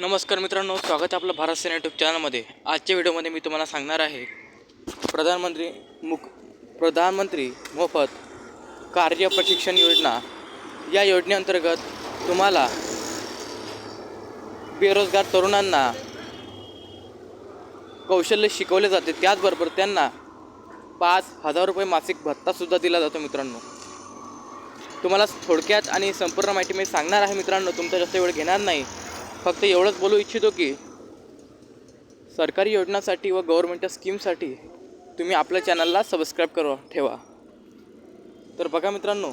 नमस्कार मित्रांनो स्वागत आहे आपलं भारत सेना यूट्यूब चॅनलमध्ये आजच्या व्हिडिओमध्ये मी तुम्हाला सांगणार आहे प्रधानमंत्री मुक प्रधानमंत्री मोफत कार्य प्रशिक्षण योजना. या योजनेअंतर्गत तुम्हाला बेरोजगार तरुणांना कौशल्य शिकवले जाते. त्याचबरोबर त्यांना पाच हजार रुपये मासिक भत्तासुद्धा दिला जातो मित्रांनो. तुम्हाला थोडक्यात आणि संपूर्ण माहिती मी सांगणार आहे मित्रांनो. तुमचा जास्त वेळ घेणार नाही. फक्त एवढंच बोलू इच्छितो की सरकारी योजनासाठी व गव्हर्मेंटच्या स्कीमसाठी तुम्ही आपल्या चॅनलला सबस्क्राईब करा ठेवा. तर बघा मित्रांनो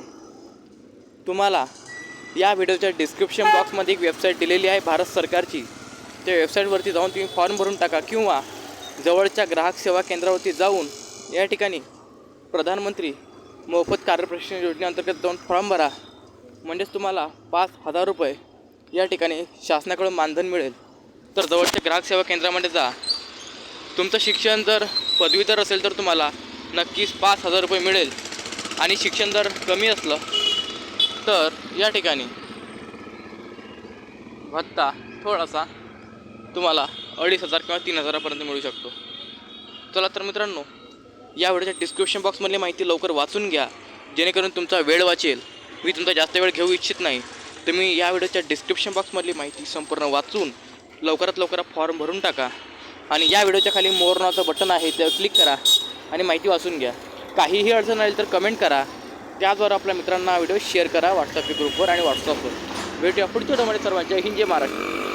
तुम्हाला या व्हिडिओच्या डिस्क्रिप्शन बॉक्समध्ये एक वेबसाईट दिलेली आहे भारत सरकारची. त्या वेबसाईटवरती जाऊन तुम्ही फॉर्म भरून टाका किंवा जवळच्या ग्राहक सेवा केंद्रावरती जाऊन या ठिकाणी प्रधानमंत्री मोफत कार्यप्रशिक्षण योजनेअंतर्गत जाऊन फॉर्म भरा. म्हणजेच तुम्हाला पाच हजार रुपये या ठिकाणी शासनाकडून मानधन मिळेल. तर जवळच्या ग्राहक सेवा केंद्रामध्ये जा. तुमचं शिक्षण जर पदवीधर असेल तर तुम्हाला नक्कीच पाच हजार रुपये मिळेल. आणि शिक्षण जर कमी असलं तर या ठिकाणी भत्ता थोडासा तुम्हाला अडीच हजार किंवा तीन हजारापर्यंत मिळू शकतो. चला तर मित्रांनो या व्हिडिओच्या डिस्क्रिप्शन बॉक्समधली माहिती लवकर वाचून घ्या. जेणेकरून तुमचा वेळ वाचेल. मी तुमचा जास्त वेळ घेऊ इच्छित नाही. तुम्ही या व्हिडिओच्या डिस्क्रिप्शन बॉक्समधली माहिती संपूर्ण वाचून लवकरात लवकर फॉर्म भरून टाका. आणि या व्हिडिओच्या खाली मोर नावाचं बटन आहे त्यावर क्लिक करा आणि माहिती वाचून घ्या. काहीही अडचण आली तर कमेंट करा. त्याद्वारे आपल्या मित्रांना व्हिडिओ शेअर करा व्हॉट्सअप ग्रुपवर आणि व्हॉट्सअपवर भेटूया पुढच्या व्हिडिओमध्ये सर्वांच्या हिंजे महाराष्ट्र.